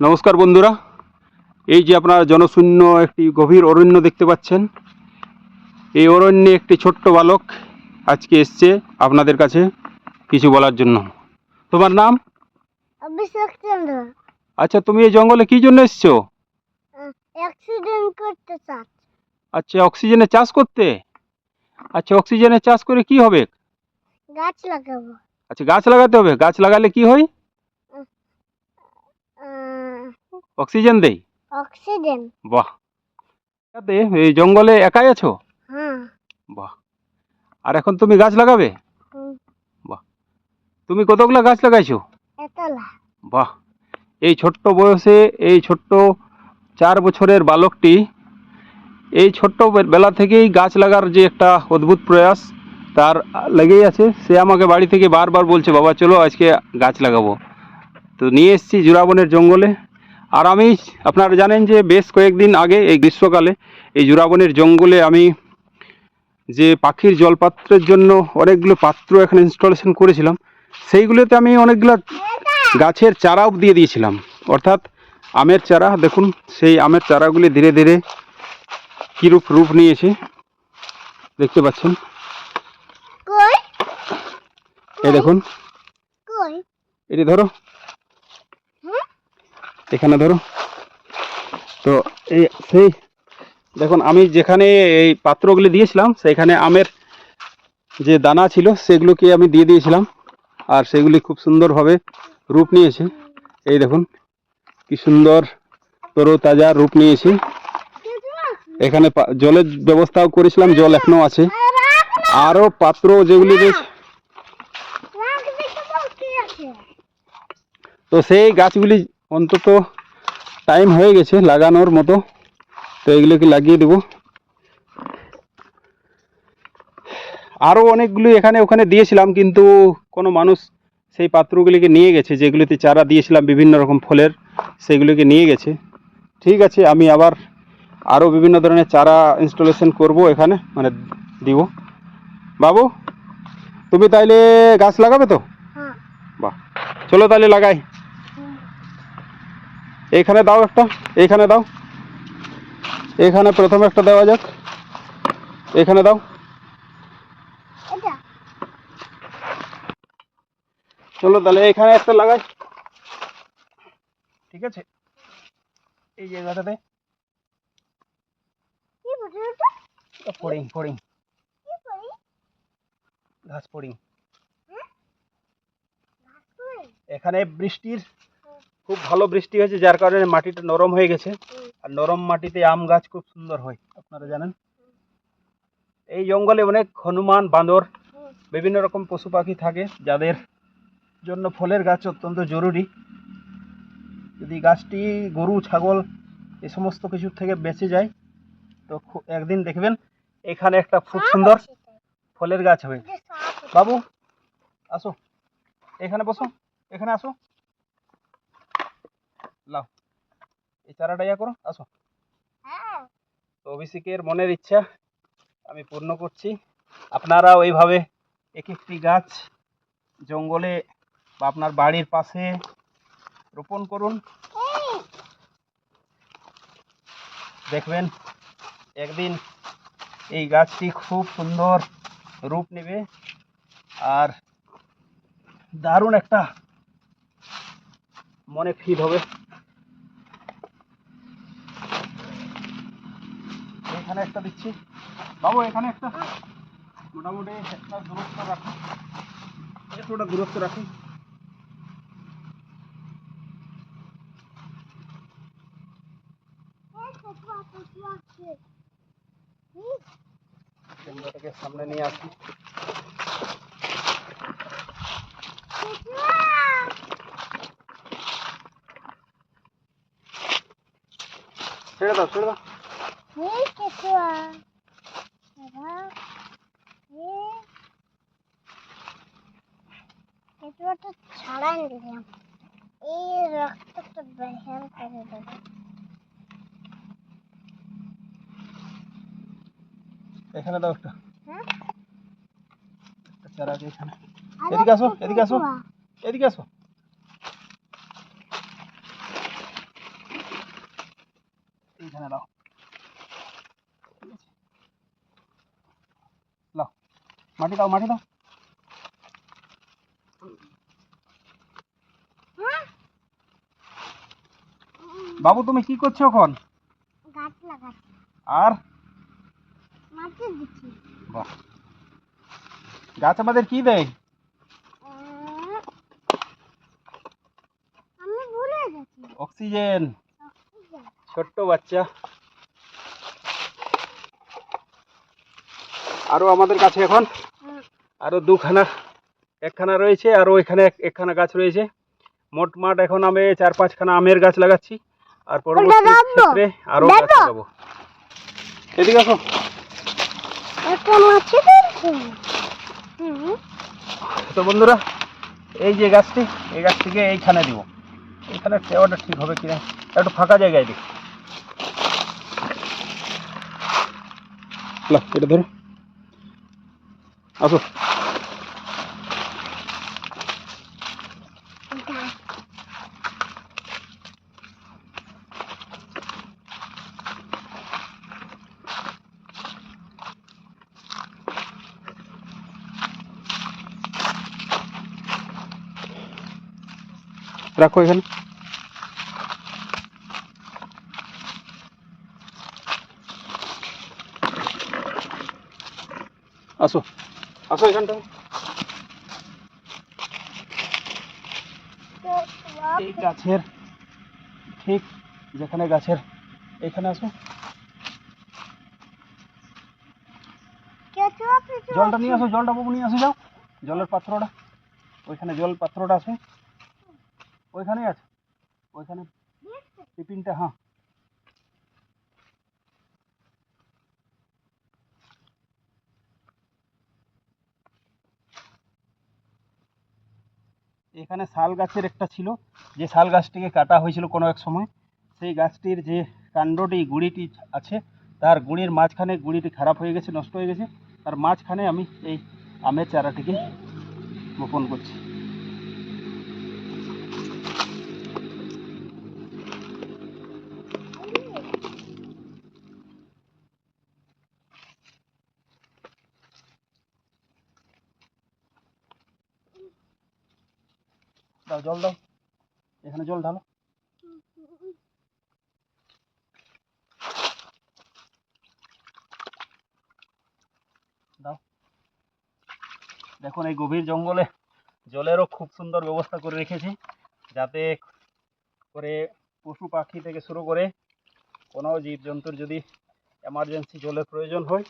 নমস্কার বন্ধুরা। এই যে আপনারা জনশূন্য একটি গভীর অরণ্য দেখতে পাচ্ছেন। এই অরণ্যে একটি ছোট্ট বালক আজকে এসছে আপনাদের কাছে কিছু বলার জন্য। তোমার নাম? অভিষেক চন্দ্র। আচ্ছা তুমি এই জঙ্গলে কি জন্য এসছো? করতে আচ্ছা অক্সিজেনের চাষ করতে? আচ্ছা অক্সিজেনের চাষ করে কি হবে? গাছ লাগাবো। আচ্ছা গাছ লাগাতে হবে। গাছ লাগালে কি হয়? অক্সিজেন দেই? অক্সিজেন। বাহ। এই জঙ্গলে একাই আছো? হ্যাঁ বাহ। আর এখন তুমি গাছ লাগাবে? হুম, তুমি কতগুলো গাছ লাগাইছো? এতলা। বাহ। এই ছোট্ট বয়সে এই ছোট্ট চার বছরের বালকটি এই ছোট্ট বেলা থেকেই গাছ লাগার যে একটা অদ্ভুত প্রয়াস তার লেগেই আছে। সে আমাকে বাড়ি থেকে বারবার বলছে বাবা চলো আজকে গাছ লাগাবো। তো নিয়ে এসেছি জুরাবনের জঙ্গলে। আর আমি আপনারা জানেন যে বেশ কয়েকদিন আগে এই গ্রীষ্মকালে এই জুরাবনের জঙ্গলে আমি যে পাখির জলপাত্রের জন্য অনেকগুলো পাত্র এখানে ইনস্টলেশন করেছিলাম সেইগুলোতে আমি অনেকগুলো গাছের চারাও দিয়ে দিয়েছিলাম। অর্থাৎ আমের চারা দেখুন সেই আমের চারাগুলি ধীরে ধীরে কীরূপ রূপ নিয়েছে দেখতে পাচ্ছেন। এই দেখুন। এটি ধরো। এখানে ধরো। তো এই সেই দেখুন আমি যেখানে এই পাত্রগুলি দিয়েছিলাম সেখানে আমের যে দানা ছিল সেগুলোকে আমি দিয়ে দিয়েছিলাম। আর সেগুলি খুব সুন্দরভাবে রূপ নিয়েছে। এই দেখুন কি সুন্দর তরতাজা রূপ নিয়েছে। এখানে জলের ব্যবস্থাও করেছিলাম জল এখনও আছে। আরও পাত্র যেগুলি বেশ তো সেই গাছগুলি অন্তত টাইম হয়ে গেছে লাগানোর মতো। তো এগুলোকে লাগিয়ে দেবো। আরও অনেকগুলি এখানে ওখানে দিয়েছিলাম কিন্তু কোনো মানুষ সেই পাত্রগুলিকে নিয়ে গেছে যেগুলিতে চারা দিয়েছিলাম বিভিন্ন রকম ফলের সেগুলিকে নিয়ে গেছে। ঠিক আছে আমি আবার আরও বিভিন্ন ধরনের চারা ইনস্টলেশন করব এখানে মানে দিব। বাবু তুমি তাইলে গাছ লাগাবে তো? হ্যাঁ। বাহ চলো তাহলে লাগাই। এইখানে দাও একটা এইখানে দাও। এখানে প্রথমে একটা দেওয়া যাক। এখানে দাও। চলো তাহলে এখানে একটা লাগাই। ঠিক আছে? এই জায়গাটাতে। ফড়িং ফড়িং। ঘাস ফড়িং? এখানে বৃষ্টির খুব ভালো বৃষ্টি হয়েছে যার কারণে মাটিটা নরম হয়ে গেছে। আর নরম মাটিতে আম গাছ খুব সুন্দর হয় আপনারা জানেন। এই জঙ্গলে অনেক হনুমান বাঁদর বিভিন্ন রকম পশু পাখি থাকে যাদের জন্য ফলের গাছ অত্যন্ত জরুরি। যদি গাছটি গরু ছাগল এই সমস্ত কিছু থেকে বেঁচে যায় তো একদিন দেখবেন এখানে একটা খুব সুন্দর ফলের গাছ হবে। বাবু আসো। এখানে বসো এখানে আসো। লাও। এই চারাটা ইয়া করো আসো। হ্যাঁ। তো অভিষেকের মনের ইচ্ছা আমি পূর্ণ করছি। আপনারাও এইভাবে এক একটি গাছ জঙ্গলে বা আপনার বাড়ির পাশে রোপণ করুন। দেখবেন একদিন এই গাছটি খুব সুন্দর রূপ নেবে। আর দারুণ একটা মনে ফিল হবে। এখানে একটা দিচ্ছি। বাবু, এখানে একটা। মোটামুটি একটা দূরত্ব রাখুন এতটা দূরত্ব রাখুন ক্যামেরাটাকে সামনে নিয়ে আসি। ছেড়ে দাও ছেড়ে দাও। এই দিলাম রক্তটা করে দেবো এখানে দাও একটা। হ্যাঁ? চারা এখানে। এদিকে আসো এদিকে আসো। এদিকে আসো এখানে দাও ঠিক আছে লাও মাটি দাও মাটি দাও। বাবু তুমি কি করছ এখন? গাছ লাগাচ্ছি। আর? মাটি দিচ্ছি। বাহ। গাছ আমাদের কি দেয়? আমি ভুলে গেছি। অক্সিজেন। ছোট্ট বাচ্চা। আরও আমাদের কাছে এখন? হুম, আরও দুখানা একখানা রয়েছে আর ওইখানে একখানা গাছ রয়েছে। মোট মাঠ এখন আমি চার পাঁচখানা আমের গাছ লাগাচ্ছি আর পরবর্তী রাখব? ক্ষেত্রে আরও গাছ লাগাবো। এদিকে আসো। তো বন্ধুরা এই যে গাছটি এই গাছটিকে এইখানে দিব। এখানে দেওয়াটা ঠিক হবে কিনা? একটু ফাঁকা জায়গায় দিই এটা ধরো। আসো। রাখো এখানে আসো আসো এখানটা এই গাছের ঠিক যেখানে গাছের এখানে আসো কেঁচুয়া পিছু জলটা নিয়ে আসো জলটা বাবু নিয়ে আসো যাও জলের পাত্রটা ওইখানে জল পাত্রটা আছে ওইখানেই আছে। ওইখানে টিফিনটা হ্যাঁ। এখানে শাল গাছের একটা ছিল। যে শাল গাছটিকে কাটা হয়েছিল কোনো এক সময়, সেই গাছটির যে কাণ্ডটি, গুড়িটি আছে, তার গুঁড়ির মাঝখানে গুড়িটি খারাপ হয়ে গেছে, নষ্ট হয়ে গেছে। তার মাঝখানে আমি এই আমের চারাটিকে বপন করছি। দাও, জল দাও। এখানে জল ঢালো। দাও। দেখুন, এই গভীর জঙ্গলে জলেরও খুব সুন্দর ব্যবস্থা করে রেখেছি, যাতে করে পশু পাখি থেকে শুরু করে কোনো জীবজন্তুর যদি এমার্জেন্সি জলের প্রয়োজন হয়,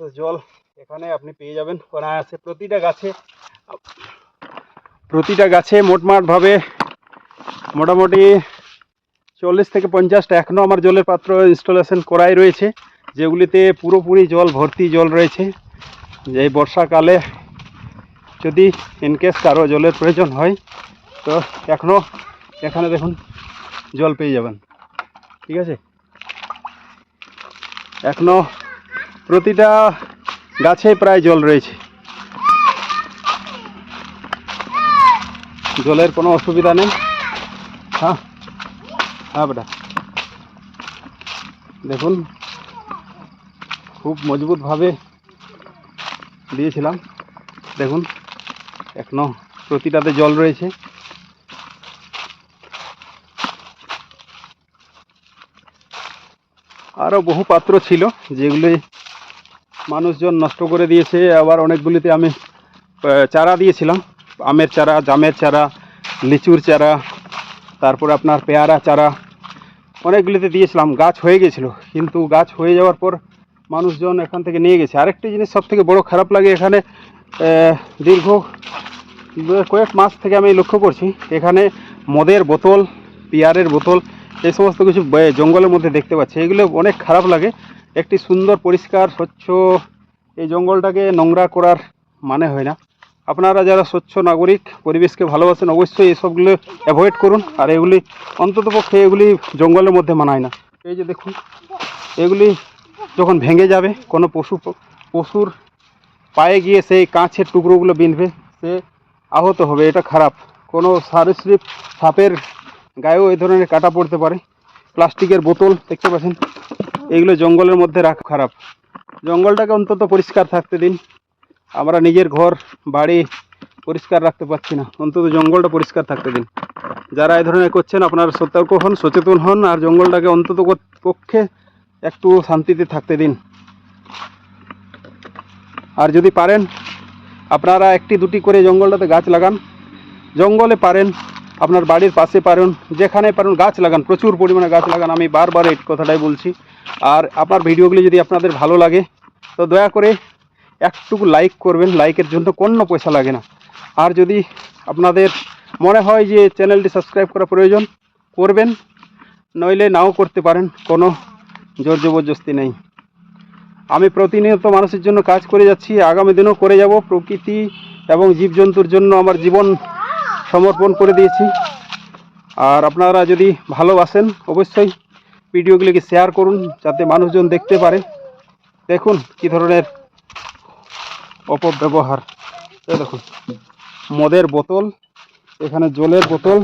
তো জল এখানে আপনি পেয়ে যাবেন অনায়াসে। প্রতিটা গাছে প্রতিটা গাছে মোটমাটভাবে মোটামুটি চল্লিশ থেকে পঞ্চাশটা এখনও আমার জলের পাত্র ইনস্টলেশন করাই রয়েছে। যেগুলিতে পুরোপুরি জল, ভর্তি জল রয়েছে। যে বর্ষাকালে যদি ইনকেস কারও জলের প্রয়োজন হয়, তো এখনও এখানে দেখুন জল পেয়ে যাবেন। ঠিক আছে? এখনও প্রতিটা গাছে প্রায় জল রয়েছে। জলের কোনো অসুবিধা নেই। হ্যাঁ? হ্যাঁ বেটা। দেখুন, খুব মজবুতভাবে দিয়েছিলাম। দেখুন, এখনও প্রতিটাতে জল রয়েছে। আরও বহু পাত্র ছিল, যেগুলি মানুষজন নষ্ট করে দিয়েছে। আবার অনেকগুলিতে আমি চারা দিয়েছিলাম। আমের চারা, জামের চারা, লিচুর চারা, তারপর আপনার পেয়ারা চারা, অনেকগুলিতে দিয়েছিলাম, গাছ হয়ে গেছিল। কিন্তু গাছ হয়ে যাওয়ার পর মানুষজন এখান থেকে নিয়ে গেছে। আরেকটি জিনিস সব থেকে বড় খারাপ লাগে এখানে দীর্ঘ কয়েক মাস থেকে আমি লক্ষ্য করছি, এখানে মদের বোতল, পিয়ারের বোতল, এই সমস্ত কিছু জঙ্গলের মধ্যে দেখতে পাচ্ছি। এগুলো অনেক খারাপ লাগে। একটি সুন্দর, পরিষ্কার, স্বচ্ছ এই জঙ্গলটাকে নোংরা করার মানে হয় না। আপনারা যারা স্বচ্ছ নাগরিক, পরিবেশকে ভালোবাসেন, অবশ্যই এসবগুলো অ্যাভয়েড করুন। আর এগুলি অন্ততপক্ষে এগুলি জঙ্গলের মধ্যে মানায় না। এই যে দেখুন, এগুলি যখন ভেঙে যাবে, কোনো পশু পশুর পায়ে গিয়ে সেই কাঁচের টুকরোগুলো বিঁধবে, সে আহত হবে, এটা খারাপ। কোনো সরীসৃপ সাপের গায়েও এই ধরনের কাটা পড়তে পারে। প্লাস্টিকের বোতল দেখতে পাচ্ছেন, এগুলো জঙ্গলের মধ্যে রাখা খারাপ। জঙ্গলটাকে অন্তত পরিষ্কার থাকতে দিন। আমরা নিজের ঘর, বাড়ি পরিষ্কার রাখতে পারছি না। অন্তত জঙ্গলটা পরিষ্কার থাকতে দিন। যারা এই ধরনের করছেন, আপনারা সতর্ক হন, সচেতন হন, আর জঙ্গলটাকে অন্তত পক্ষে একটু শান্তিতে থাকতে দিন। আর যদি পারেন, আপনারা একটি দুটি করে জঙ্গলটাতে গাছ লাগান। জঙ্গলে পারেন, আপনার বাড়ির পাশে পারেন, যেখানে পারেন গাছ লাগান, প্রচুর পরিমাণে গাছ লাগান। আমি বারবার এই কথাটাই বলছি। আর আপনার ভিডিওগুলি যদি আপনাদের ভালো লাগে, তো দয়া করে একটুকু লাইক করবেন লাইকের জন্য কোনো পয়সা লাগে না। আর যদি আপনাদের মনে হয় যে চ্যানেলটি সাবস্ক্রাইব করা প্রয়োজন, করবেন, নইলে নাও করতে পারেন, কোনো জোর জবরদস্তি নেই। আমি প্রতিনিয়ত মানুষের জন্য কাজ করে যাচ্ছি, আগামী দিনও করে যাব, প্রকৃতি এবং জীবজন্তুর জন্য আমার জীবন সমর্পণ করে দিয়েছি। আর আপনারা যদি ভালোবাসেন, অবশ্যই ভিডিওগুলিকে শেয়ার করুন, যাতে মানুষজন দেখতে পারে। দেখুন কী ধরনের অপব্যবহার। এই দেখুন মদের বোতল এখানে জলের বোতল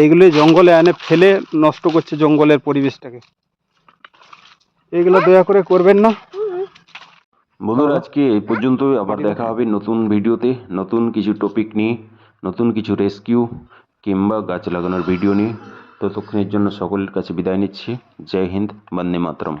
এইগুলি জঙ্গলে এনে ফেলে নষ্ট করছে জঙ্গলের পরিবেশটাকে। এইগুলো দয়া করে করবেন না। বন্ধুরা আজকে এই পর্যন্তই। আবার দেখা হবে নতুন ভিডিওতে। নতুন কিছু টপিক নিয়ে নতুন কিছু রেস্কিউ কিংবা গাছ লাগানোর ভিডিও নিয়ে। ততক্ষণের জন্য সকলের কাছে বিদায় নিচ্ছি। জয় হিন্দ বন্দে মাতরম।